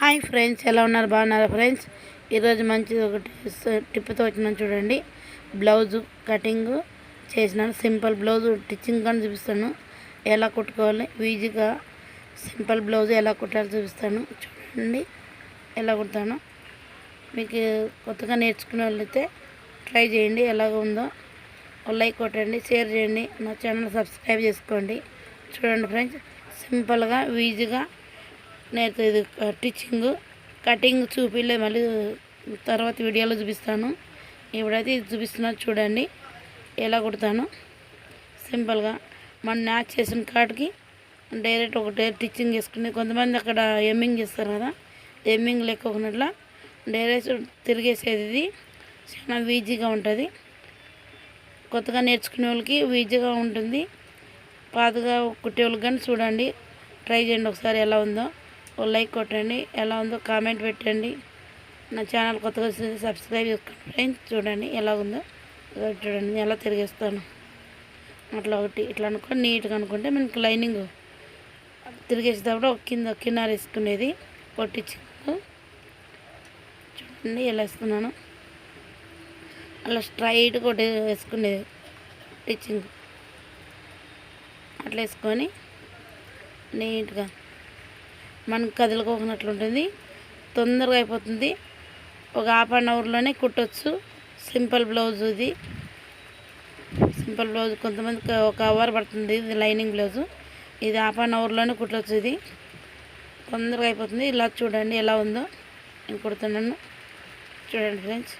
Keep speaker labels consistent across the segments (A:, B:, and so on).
A: Hi friends ఎలా ఉన్నారు? బాగున్నారా ఫ్రెండ్స్? ఈరోజు మంచి ఒకటి టిప్తో వచ్చినాను చూడండి. బ్లౌజు కటింగ్ చేసినాను. సింపుల్ బ్లౌజ్ స్టిచ్చింగ్ కానీ చూపిస్తాను. ఎలా కుట్టుకోవాలి? ఈజీగా సింపుల్ బ్లౌజ్ ఎలా కుట్టాలో చూపిస్తాను. చూడండి ఎలా కుడతాను. మీకు కొత్తగా నేర్చుకునే వాళ్ళైతే ట్రై చేయండి ఎలాగ ఉందో. లైక్ కొట్టండి షేర్ చేయండి. నా ఛానల్ సబ్స్క్రైబ్ చేసుకోండి. చూడండి ఫ్రెండ్స్ సింపుల్గా ఈజీగా నేను ఇది స్టిచ్చింగ్ కటింగ్ చూపిలే మళ్ళీ తర్వాత వీడియోలో చూపిస్తాను. ఇప్పుడైతే ఇది చూపిస్తున్నాను చూడండి ఎలా కుడతాను. సింపుల్గా మనం మ్యాచ్ చేసిన కాటికి డైరెక్ట్ ఒకటే స్టిచ్చింగ్ వేసుకుని కొంతమంది అక్కడ ఎమ్మింగ్ చేస్తారు కదా ఎమ్మింగ్ లేకోకున్నట్ల డైరెక్ట్ తిరిగేసేది ఇది. చాలా ఈజీగా ఉంటుంది. కొత్తగా నేర్చుకునే వాళ్ళకి ఈజీగా ఉంటుంది. పాతగా కుట్టే వాళ్ళకి కానీ చూడండి ట్రై చేయండి ఒకసారి ఎలా ఉందో. ఓ లైక్ కొట్టండి. ఎలా ఉందో కామెంట్ పెట్టండి. నా ఛానల్ కొత్తగా వచ్చింది సబ్స్క్రైబ్ చేసుకోండి ఫ్రెండ్స్ చూడండి ఎలా ఉందో. చూడండి నేను ఎలా తిరిగేస్తాను. అట్లా ఒకటి ఇట్లా అనుకోండి నీట్గా అనుకుంటే మనకి లైనింగ్ తిరిగేసేటప్పుడు ఒక కింద కిన్నార వేసుకునేది కొట్టించి చూడండి ఎలా వేసుకున్నాను. అలా స్ట్రైట్గా ఒకటి వేసుకునేది టిచ్చింగ్ అట్లా వేసుకొని నీట్గా మనకు కదులుకోకున్నట్లు ఉంటుంది. తొందరగా అయిపోతుంది. ఒక హాఫ్ అన్ అవర్లోనే కుట్టచ్చు. సింపుల్ బ్లౌజ్ ఇది. సింపుల్ బ్లౌజ్ కొంతమందికి ఒక అవర్ పడుతుంది ఇది లైనింగ్ బ్లౌజు. ఇది హాఫ్ అన్ అవర్లోనే కుట్టచ్చు ఇది. తొందరగా అయిపోతుంది. ఇలా చూడండి ఎలా ఉందో. నేను కుడుతున్నాను. చూడండి ఫ్రెండ్స్.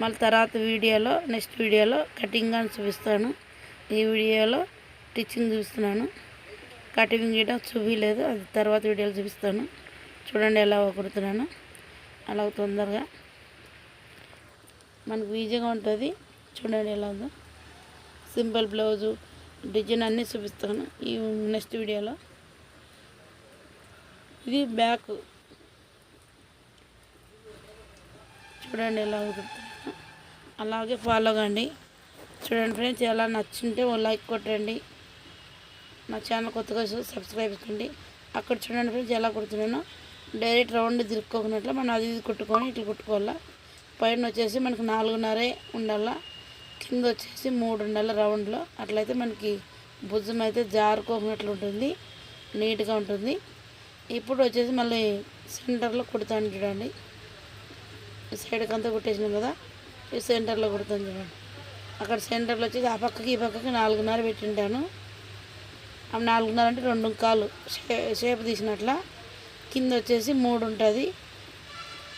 A: మళ్ళీ తర్వాత వీడియోలో నెక్స్ట్ వీడియోలో కటింగ్ అని చూపిస్తాను. ఈ వీడియోలో టిచ్చింగ్ చూపిస్తున్నాను. కటింగ్ చేయడం చూపించలేదు అది తర్వాత వీడియోలు చూపిస్తాను. చూడండి ఎలా కుడుతున్నాను అలా తొందరగా మనకు ఈజీగా ఉంటుంది. చూడండి ఎలా ఉందో. సింపుల్ బ్లౌజు డిజైన్ అన్నీ చూపిస్తాను ఈ నెక్స్ట్ వీడియోలో. ఇది బ్యాక్. చూడండి ఎలా కుడుతున్నాను అలాగే ఫాలో కండి. చూడండి ఫ్రెండ్స్ ఎలా నచ్చింటే ఓ లైక్ కొట్టండి. మా ఛానల్ కొత్తగా సబ్స్క్రైబ్ చేసుకోండి అక్కడ చూడండి ఫ్రెండ్స్ ఎలా కుడుతున్నాను. డైరెక్ట్ రౌండ్ తిరుక్కోకున్నట్లు మనం అది ఇది కుట్టుకొని ఇట్లా కుట్టుకోవాలా. పైన వచ్చేసి మనకు నాలుగున్నరే ఉండాలా. కింద వచ్చేసి మూడు ఉండాలి రౌండ్లో. అట్లయితే మనకి భుజం అయితే జారుకోకున్నట్లు ఉంటుంది. నీట్గా ఉంటుంది. ఇప్పుడు వచ్చేసి మళ్ళీ సెంటర్లో కుడతాను చూడండి. సైడ్కి అంతా కుట్టేసినాం కదా. ఈ సెంటర్లో కుడతాను చూడండి. అక్కడ సెంటర్లో వచ్చేసి ఆ పక్కకి ఈ పక్కకి నాలుగున్నర పెట్టింటాను. నాలుగున్నర అంటే రెండు కాలు షేప్ తీసినట్ల. కింద వచ్చేసి మూడు ఉంటుంది.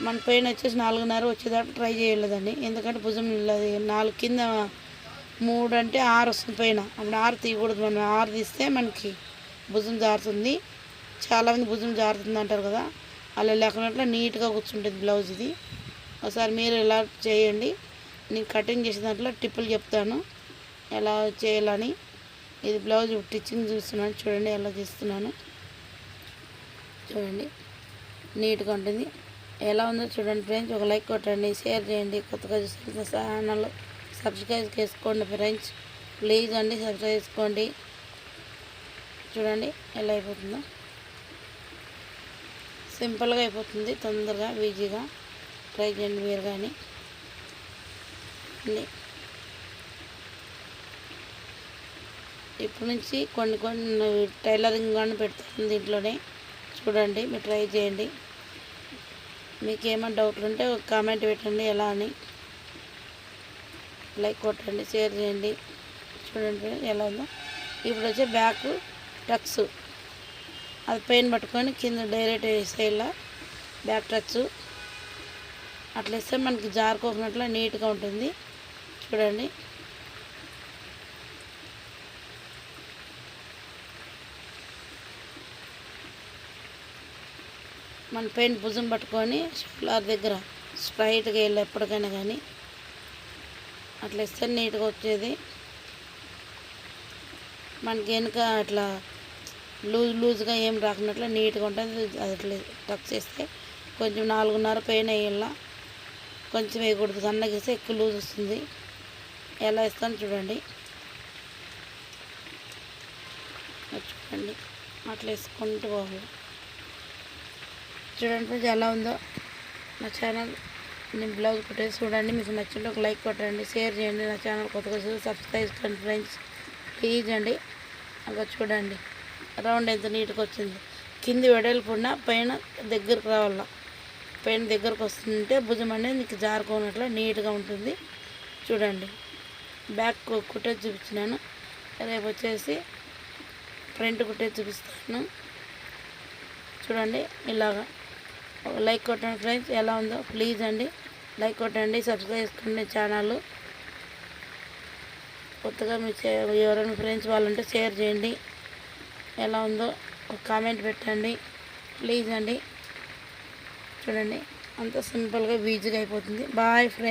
A: మన పైన వచ్చేసి నాలుగున్నర వచ్చేదాకా ట్రై చేయలేదండి. ఎందుకంటే భుజం అది నాలుగు కింద మూడు అంటే ఆరు వస్తుంది పైన. అప్పుడు ఆరు తీయకూడదు మనం. ఆరు తీస్తే మనకి భుజం జారుతుంది. చాలామంది భుజం జారుతుంది అంటారు కదా. అలా లేకున్నట్లు నీట్గా కూర్చుంటుంది బ్లౌజ్ ఇది. ఒకసారి మీరు ఎలా చేయండి. నేను కటింగ్ చేసిన దాంట్లో టిప్పులు చెప్తాను. ఎలా చేయాలని. ఇది బ్లౌజ్ స్టిచ్చింగ్ చూస్తున్నాను. చూడండి ఎలా చేస్తున్నాను. చూడండి. నీట్గా ఉంటుంది. ఎలా ఉందో చూడండి ఫ్రెండ్స్. ఒక లైక్ కొట్టండి షేర్ చేయండి. కొత్తగా చూసిన ఛానల్ సబ్స్క్రైబ్ చేసుకోండి ఫ్రెండ్స్. ప్లీజ్ అండి సబ్స్క్రైబ్ చేసుకోండి. చూడండి ఎలా అయిపోతుందో. సింపుల్గా అయిపోతుంది తొందరగా ఈజీగా. ట్రై చేయండి మీరు కానీ అండి ఇప్పటి నుంచి కొన్ని కొన్ని టైలరింగ్ కానీ పెడతాను దీంట్లోనే. చూడండి మీరు ట్రై చేయండి. మీకు ఏమైనా డౌట్లు ఉంటే ఒక కామెంట్ పెట్టండి ఎలా అని. లైక్ కొట్టండి షేర్ చేయండి. చూడండి ఎలా ఉందో. ఇప్పుడు వచ్చే బ్యాక్ టక్స్ అది పెయిన్ పట్టుకొని కింద డైరెక్ట్ వేసేలా బ్యాక్ టచ్ అట్లా ఇస్తే మనకి జారుకోకున్నట్లు నీట్గా ఉంటుంది. చూడండి. మన పెయిన్ భుజం పట్టుకొని షోల్డర్ దగ్గర స్ట్రైట్గా వెళ్ళి ఎప్పటికైనా కానీ అట్లా ఇస్తే నీట్గా వచ్చేది. మనకి వెనుక అట్లా లూజ్ లూజ్గా ఏం రాకున్నట్లు నీట్గా ఉంటుంది. అది అట్లా టక్ చేస్తే కొంచెం నాలుగున్నర పెయిన్ వేయాల కొంచెం వేయకూడదు. సన్నగిస్తే ఎక్కువ లూజ్ వస్తుంది. ఎలా ఇస్తాను చూడండి. చూడండి. అట్లా వేసుకుంటూ పోవాలి. చూడండి ఫ్రెండ్స్ ఎలా ఉందో నా ఛానల్ నేను బ్లౌజ్ కుట్టేసి చూడండి. మీకు నచ్చింటే ఒక లైక్ కొట్టండి షేర్ చేయండి. నా ఛానల్ కొత్తగా కొత్త సబ్స్క్రైబ్ చేయండి ఫ్రెండ్స్. ప్లీజ్ అండి. అక్కడ చూడండి. రౌండ్ ఎంత నీట్గా వచ్చింది. కింది వెడల్పున్న పైన దగ్గరకు రావాల. పైన దగ్గరకు వస్తుంటే భుజం అనేది మీకు జారుకోనట్లు నీట్గా ఉంటుంది. చూడండి. బ్యాక్ కు- చూపించినాను. రేపు వచ్చేసి ఫ్రంట్ కుట్టే చూపిస్తాను. చూడండి. ఇలాగా. లైక్ కొట్టండి ఫ్రెండ్స్ ఎలా ఉందో ప్లీజ్ అండి. లైక్ కొట్టండి సబ్స్క్రైబ్ చేసుకోండి ఛానల్. కొత్తగా మీ చే- ఎవరైనా ఫ్రెండ్స్ వాళ్ళంటే షేర్ చేయండి. ఎలా ఉందో ఒక కామెంట్ పెట్టండి. ప్లీజ్ అండి. చూడండి అంత సింపుల్గా ఈజీగా అయిపోతుంది. Bye friends.